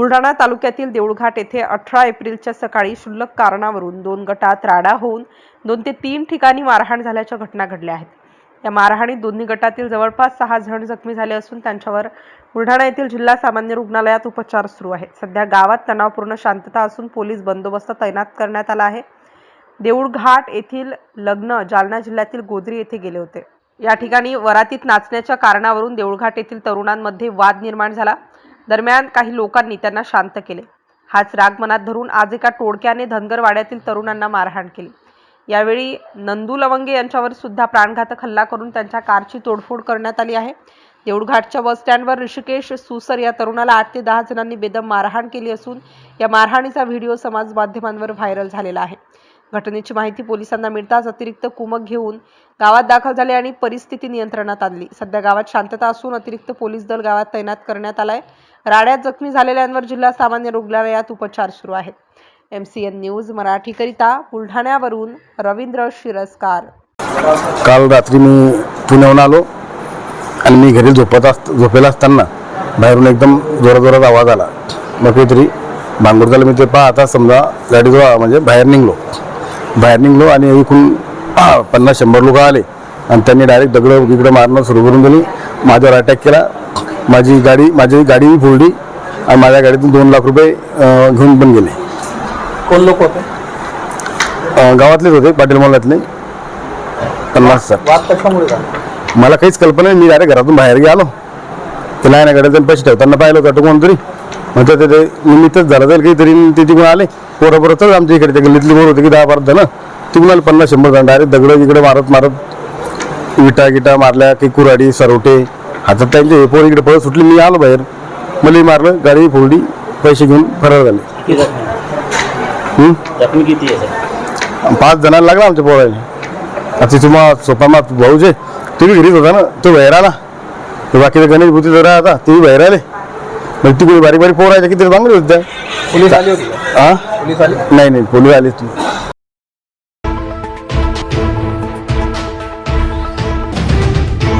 बुलढाणा तालुक्यातील देऊळघाट येथे अठरा एप्रिलच्या सकाळी क्षुल्लक कारणावरून दोन गटात राडा होऊन दोन ते तीन ठिकाणी मारहाण झाल्याच्या घटना घडल्या आहेत. या मारहाणीत दोन्ही गटातील जवळपास सहा जण जखमी झाले असून त्यांच्यावर बुलढाणा येथील जिल्हा सामान्य रुग्णालयात उपचार सुरू आहेत. सध्या गावात तणावपूर्ण शांतता असून पोलीस बंदोबस्त तैनात करण्यात आला आहे. देऊळघाट येथील लग्न जालना जिल्ह्यातील गोद्री येथे गेले होते. या ठिकाणी वरातीत नाचण्याच्या कारणावरून देऊळघाट येथील तरुणांमध्ये वाद निर्माण झाला. दरम्यान काही लोकांनी त्यांना शांत केले. हाच राग मनात धरून आज एका टोळक्याने धनगरवाड्यातील तरुणांना मारहाण केली. यावेळी नंदू लवंगे यांच्यावर सुद्धा प्राणघातक हल्ला करून त्यांच्या कारची तोडफोड करण्यात आली आहे. देऊळघाटच्या बस स्टँडवर ऋषिकेश सुसर या तरुणाला आठ ते दहा जणांनी बेदम मारहाण केली असून या मारहाणीचा व्हिडिओ समाज माध्यमांवर व्हायरल झालेला आहे. घटनेची माहिती पोलिसांना मिळताच अतिरिक्त कुमक घेऊन गावात दाखल झाले आणि परिस्थिती नियंत्रणात आणली. सध्या गावात शांतता असून अतिरिक्त पोलीस दल गावात तैनात करण्यात आलाय. राड्यात जखमी झालेल्यांवर जिल्हा सामान्य रुग्णालयात उपचार सुरू आहेत. एम सी एन न्यूज मराठीकरिता बुलढाण्यावरून रवींद्र शिरस्कार. काल रात्री मी पुण्याहून आलो आणि मी घरी झोपत असत झोपेला असताना बाहेरून एकदम जोराजोरात आवाज आला. मग काहीतरी भांगूर झालं. मी ते पाहता समजा गाडीजवळ म्हणजे बाहेर निघलो. बाहेर निघलो आणि एकूण पन्नास शंभर लोक आले. आणि त्यांनी डायरेक्ट दगडं बिगडं मारणं सुरू करून दिली. माझ्यावर अटॅक केला. माझी गाडी माझी गाडी फोडली आणि माझ्या गाडीतून दोन लाख रुपये अं, घेऊन पण गेले. कोण लोक होते? अं, गावातलेच होते पाटील मोहल्ल्यातले पन्नास सर वाद कशामुळे झाला? मला काहीच कल्पना नाही मी डायरेक्ट घरातून बाहेर गेलो. ते नाही गाड्यात पैसे ठेवताना पाहिलं होतं कोणतरी म्हणतं ते ते निमित्तच झालं जाईल काहीतरी आणि ते तिकडून आले. पोरं पोरं तर आमच्या इकडे त्या गल्लीतली पोरं होते की दहा बारा जण. तिकडून आले पन्नास शंभर जण डायरेक्ट दगडं इकडे मारत मारत विटा गिटा मारल्या काही कुराडी सरवटे हातात त्यांचे पोर इकडे पळत सुटली मी आलो बाहेर. मला मारलं गाडी फोडली पैसे घेऊन फरार झाले. किती जखमी? हम्म? जखमी किती आहे सर? पाच जणांना लागला आमच्या पोराने आता तुम्हा सोपामा भाऊचे ते बी घरीच होता ना तो बाहेर आला. तो बाकीचे गणेश भूती जरा आता ते बी बाहेर आले. मग तिकडे बारीक बारीक पोर आहे किती चांगले होते पोलीस आली होती का? हा पोलीस आली? नाही नाही पोलीस आले